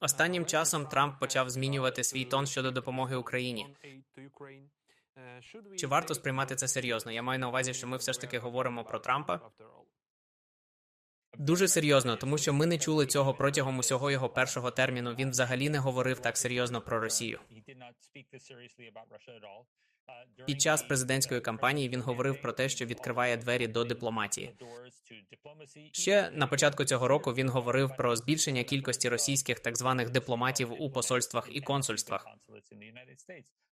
Останнім часом Трамп почав змінювати свій тон щодо допомоги Україні. Чи варто сприймати це серйозно? Я маю на увазі, що ми все ж таки говоримо про Трампа. Дуже серйозно, тому що ми не чули цього протягом усього його першого терміну. Він взагалі не говорив так серйозно про Росію. Під час президентської кампанії він говорив про те, що відкриває двері до дипломатії. Ще на початку цього року він говорив про збільшення кількості російських так званих дипломатів у посольствах і консульствах.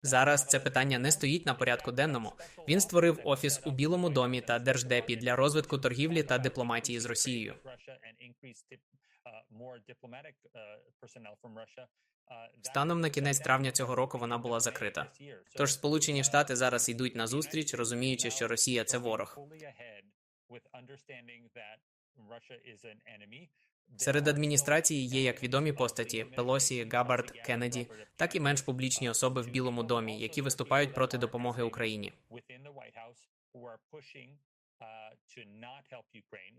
Зараз це питання не стоїть на порядку денному. Він створив офіс у Білому домі та Держдепі для розвитку торгівлі та дипломатії з Росією. Станом на кінець травня цього року вона була закрита. Тож Сполучені Штати зараз йдуть на зустріч, розуміючи, що Росія це ворог. Серед адміністрації є як відомі постаті Пелосі, Габард, Кеннеді, так і менш публічні особи в Білому домі, які виступають проти допомоги Україні.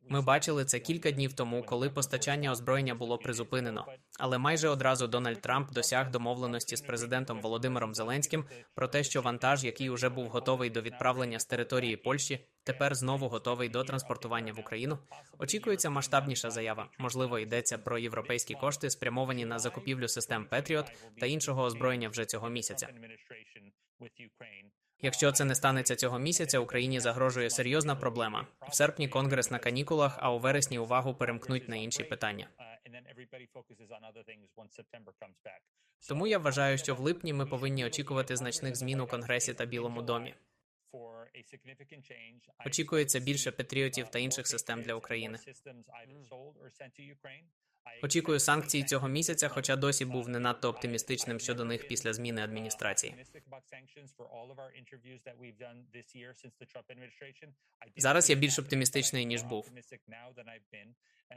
Ми бачили це кілька днів тому, коли постачання озброєння було призупинено. Але майже одразу Дональд Трамп досяг домовленості з президентом Володимиром Зеленським про те, що вантаж, який уже був готовий до відправлення з території Польщі, тепер знову готовий до транспортування в Україну. Очікується масштабніша заява. Можливо, йдеться про європейські кошти, спрямовані на закупівлю систем Петріот та іншого озброєння вже цього місяця. Якщо це не станеться цього місяця, Україні загрожує серйозна проблема. В серпні конгрес на канікулах, а у вересні увагу перемкнуть на інші питання. Тому я вважаю, що в липні ми повинні очікувати значних змін у конгресі та Білому домі. Очікується більше патріотів та інших систем для України. Очікую санкцій цього місяця, хоча досі був не надто оптимістичним щодо них після зміни адміністрації. Зараз я більш оптимістичний ніж був.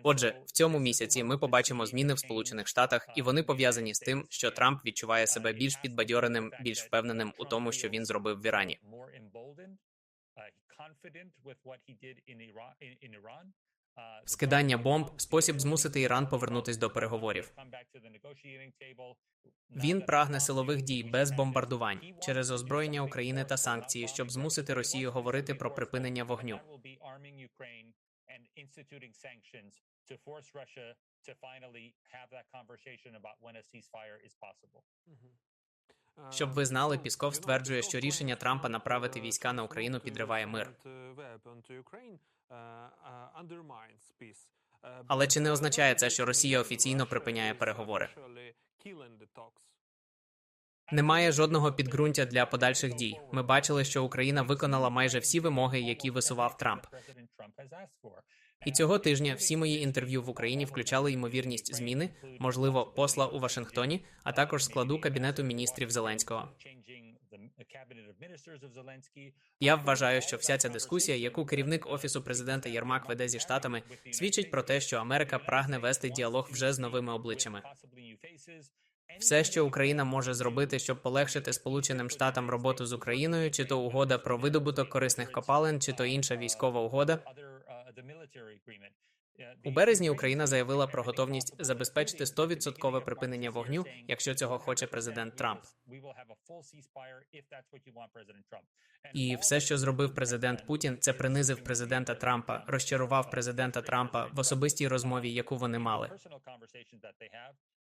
Отже, в цьому місяці ми побачимо зміни в Сполучених Штатах, і вони пов'язані з тим, що Трамп відчуває себе більш підбадьореним, більш впевненим у тому, що він зробив в Ірані. Скидання бомб спосіб змусити Іран повернутись до переговорів. Він прагне силових дій без бомбардувань через озброєння України та санкції, щоб змусити Росію говорити про припинення вогню. Щоб ви знали, Пісков стверджує, що рішення Трампа направити війська на Україну підриває мир. Але чи не означає це, що Росія офіційно припиняє переговори? Немає жодного підґрунтя для подальших дій. Ми бачили, що Україна виконала майже всі вимоги, які висував Трамп. І цього тижня всі мої інтерв'ю в Україні включали ймовірність зміни, можливо, посла у Вашингтоні, а також складу кабінету міністрів Зеленського. Я вважаю, що вся ця дискусія, яку керівник офісу президента Єрмак веде зі штатами, свідчить про те, що Америка прагне вести діалог вже з новими обличчями. Все, що Україна може зробити, щоб полегшити Сполученим Штатам роботу з Україною, чи то угода про видобуток корисних копалин, чи то інша військова угода. У березні Україна заявила про готовність забезпечити 100% припинення вогню, якщо цього хоче президент Трамп. І все, що зробив президент Путін, це принизив президента Трампа, розчарував президента Трампа в особистій розмові, яку вони мали.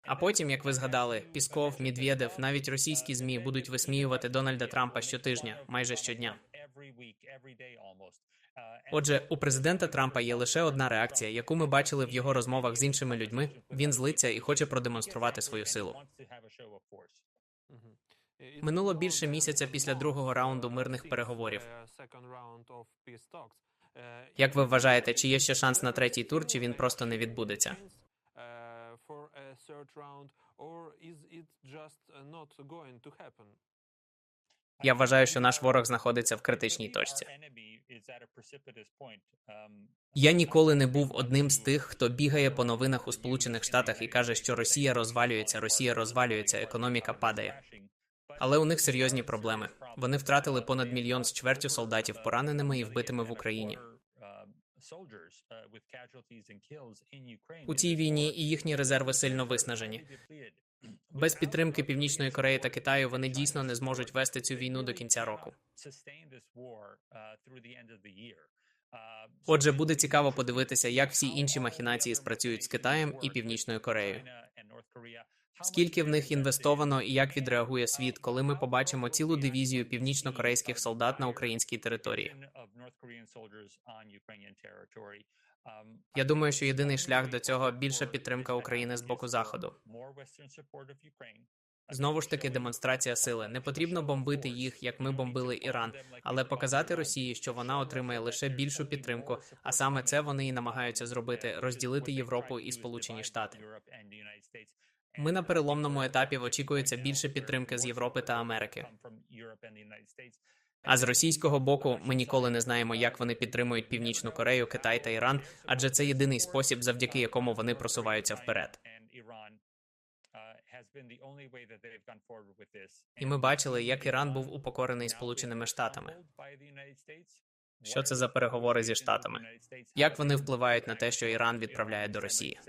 А потім, як ви згадали, Пісков, Медведев, навіть російські змі будуть висміювати Дональда Трампа щотижня, майже щодня. Отже, у президента Трампа є лише одна реакція, яку ми бачили в його розмовах з іншими людьми. Він злиться і хоче продемонструвати свою силу. Минуло більше місяця після другого раунду мирних переговорів. Як ви вважаєте, чи є ще шанс на третій тур, чи він просто не відбудеться? Я вважаю, що наш ворог знаходиться в критичній точці. Я ніколи не був одним з тих, хто бігає по новинах у Сполучених Штатах і каже, що Росія розвалюється, Росія розвалюється, економіка падає. Але у них серйозні проблеми. Вони втратили понад мільйон з чвертю солдатів пораненими і вбитими в Україні. У цій війні і їхні резерви сильно виснажені. Без підтримки Північної Кореї та Китаю вони дійсно не зможуть вести цю війну до кінця року. Отже, буде цікаво подивитися, як всі інші махінації спрацюють з Китаєм і Північною Кореєю. Скільки в них інвестовано і як відреагує світ, коли ми побачимо цілу дивізію північно-корейських солдат на українській території? Я думаю, що єдиний шлях до цього більша підтримка України з боку заходу. Знову ж таки, демонстрація сили. Не потрібно бомбити їх, як ми бомбили Іран, але показати Росії, що вона отримає лише більшу підтримку. А саме це вони і намагаються зробити розділити Європу і Сполучені Штати. Ми на переломному етапі очікується більше підтримки з Європи та Америки. А з російського боку ми ніколи не знаємо, як вони підтримують Північну Корею, Китай та Іран, адже це єдиний спосіб, завдяки якому вони просуваються вперед. І ми бачили, як Іран був упокорений Сполученими Штатами. Що це за переговори зі штатами? Як вони впливають на те, що Іран відправляє до Росії?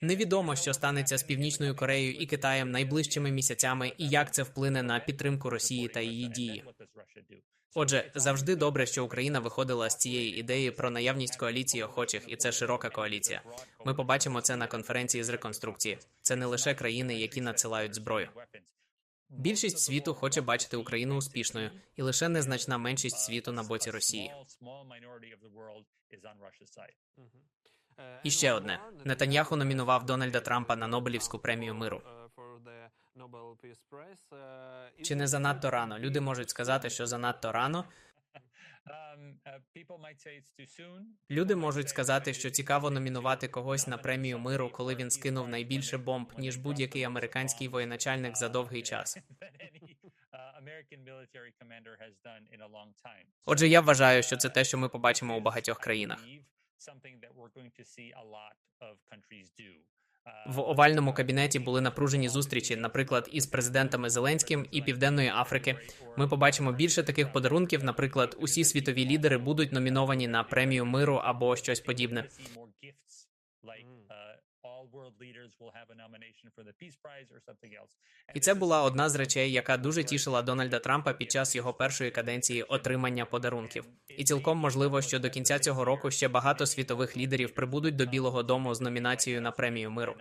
Невідомо, що станеться з Північною Кореєю і Китаєм найближчими місяцями, і як це вплине на підтримку Росії та її дії. Отже, завжди добре, що Україна виходила з цієї ідеї про наявність коаліції охочих, і це широка коаліція. Ми побачимо це на конференції з реконструкції. Це не лише країни, які надсилають зброю. Більшість світу хоче бачити Україну успішною, і лише незначна меншість світу на боці Росії. І ще одне Нетаньяху номінував Дональда Трампа на Нобелівську премію миру. Чи не занадто рано? Люди можуть сказати, що занадто рано. Люди можуть сказати, що цікаво номінувати когось на премію миру, коли він скинув найбільше бомб, ніж будь-який американський воєначальник за довгий час. Отже, я вважаю, що це те, що ми побачимо у багатьох країнах. В овальному кабінеті були напружені зустрічі, наприклад, із президентами Зеленським і Південної Африки. Ми побачимо більше таких подарунків. Наприклад, усі світові лідери будуть номіновані на премію миру або щось подібне. І це була одна з речей, яка дуже тішила Дональда Трампа під час його першої каденції отримання подарунків. І цілком можливо, що до кінця цього року ще багато світових лідерів прибудуть до Білого Дому з номінацією на премію миру.